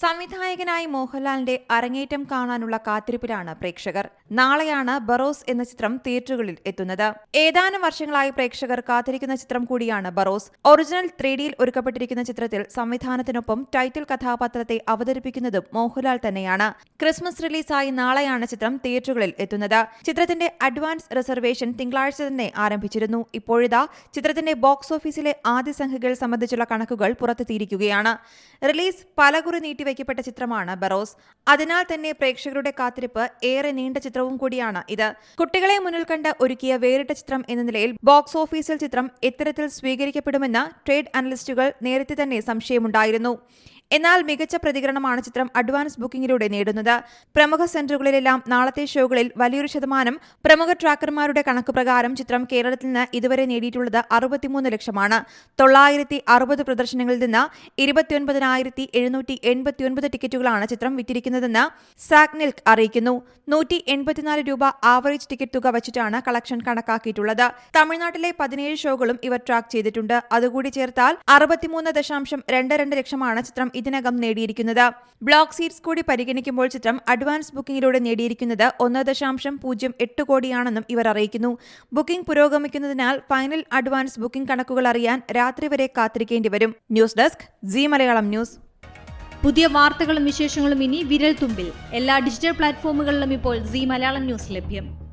സംവിധായകനായി മോഹൻലാലിന്റെ അരങ്ങേറ്റം കാണാനുള്ള കാത്തിരിപ്പിലാണ് പ്രേക്ഷകർ. നാളെയാണ് ബറോസ് എന്ന ചിത്രം തിയേറ്ററുകളിൽ എത്തുന്നത്. ഏതാനും വർഷങ്ങളായി പ്രേക്ഷകർ കാത്തിരിക്കുന്ന ചിത്രം കൂടിയാണ് ബറോസ്. ഒറിജിനൽ ത്രീ ഡിയിൽ ഒരുക്കപ്പെട്ടിരിക്കുന്ന ചിത്രത്തിൽ സംവിധാനത്തിനൊപ്പം ടൈറ്റിൽ കഥാപാത്രത്തെ അവതരിപ്പിക്കുന്നതും മോഹൻലാൽ തന്നെയാണ്. ക്രിസ്മസ് റിലീസായി നാളെയാണ് ചിത്രം തിയേറ്ററുകളിൽ എത്തുന്നത്. ചിത്രത്തിന്റെ അഡ്വാൻസ് റിസർവേഷൻ തിങ്കളാഴ്ച തന്നെ ആരംഭിച്ചിരുന്നു. ഇപ്പോഴിതാ ചിത്രത്തിന്റെ ബോക്സ് ഓഫീസിലെ ആദ്യ സംഖ്യകൾ സംബന്ധിച്ചുള്ള കണക്കുകൾ പുറത്തെത്തിയിരിക്കുകയാണ്. റിലീസ് പലകുറി നീട്ടിവെക്കപ്പെട്ട ചിത്രമാണ് ബറോസ്. അതിനാൽ തന്നെ പ്രേക്ഷകരുടെ കാത്തിരിപ്പ് ഏറെ നീണ്ട ചിത്രവും കൂടിയാണ് ഇത്. കുട്ടികളെ മുന്നിൽ കണ്ട് ഒരുക്കിയ വേറിട്ട ചിത്രം എന്ന നിലയിൽ ബോക്സ് ഓഫീസിൽ ചിത്രം ഇത്തരത്തിൽ സ്വീകരിക്കപ്പെടുമെന്ന് ട്രേഡ് അനലിസ്റ്റുകൾ നേരത്തെ തന്നെ സംശയമുണ്ടായിരുന്നു. എന്നാൽ മികച്ച പ്രതികരണമാണ് ചിത്രം അഡ്വാൻസ് ബുക്കിംഗിലൂടെ നേടുന്നത്. പ്രമുഖ സെന്ററുകളിലെല്ലാം നാളത്തെ ഷോകളിൽ വലിയൊരു ശതമാനം പ്രമുഖ ട്രാക്കർമാരുടെ കണക്ക് പ്രകാരം ചിത്രം കേരളത്തിൽ നിന്ന് ഇതുവരെ നേടിയിട്ടുള്ളത് അറുപത്തിമൂന്ന് ലക്ഷമാണ്. തൊള്ളായിരത്തി അറുപത് പ്രദർശനങ്ങളിൽ നിന്ന് ഇരുപത്തിയൊൻപതിനായിരത്തി എഴുന്നൂറ്റി എൺപത്തിയൊൻപത് ടിക്കറ്റുകളാണ് ചിത്രം വിറ്റിരിക്കുന്നതെന്ന് സാക്നിൽക്ക് അറിയിക്കുന്നു. നൂറ്റി എൺപത്തിനാല് രൂപ ആവറേജ് ടിക്കറ്റ് തുക വച്ചിട്ടാണ് കളക്ഷൻ കണക്കാക്കിയിട്ടുള്ളത്. തമിഴ്നാട്ടിലെ പതിനേഴ് ഷോകളും ഇവർ ട്രാക്ക് ചെയ്തിട്ടുണ്ട്. അതുകൂടി ചേർത്താൽ അറുപത്തിമൂന്ന് ദശാംശം രണ്ട് രണ്ട് ലക്ഷമാണ് ചിത്രം ഇതിനകം നേടിയിരിക്കുന്നത്. ബ്ലോക്ക് സീറ്റ്സ് കൂടി പരിഗണിക്കുമ്പോൾ ചിത്രം അഡ്വാൻസ് ബുക്കിംഗിലൂടെ നേടിയിരിക്കുന്നത് ഒന്ന് ദശാംശം പൂജ്യം എട്ട് കോടിയാണെന്നും ഇവർ അറിയിക്കുന്നു. ബുക്കിംഗ് പുരോഗമിക്കുന്നതിനാൽ ഫൈനൽ അഡ്വാൻസ് ബുക്കിംഗ് കണക്കുകൾ അറിയാൻ രാത്രി വരെ കാത്തിരിക്കേണ്ടി വരും. News desk Zee Malayalam news. പുതിയ വാർത്തകളും വിശേഷങ്ങളും ഇനി വിരൽ തുമ്പിൽ. എല്ലാ ഡിജിറ്റൽ പ്ലാറ്റ്ഫോമുകളിലും ഇപ്പോൾ സി മലയാളം ന്യൂസ് ലഭ്യം.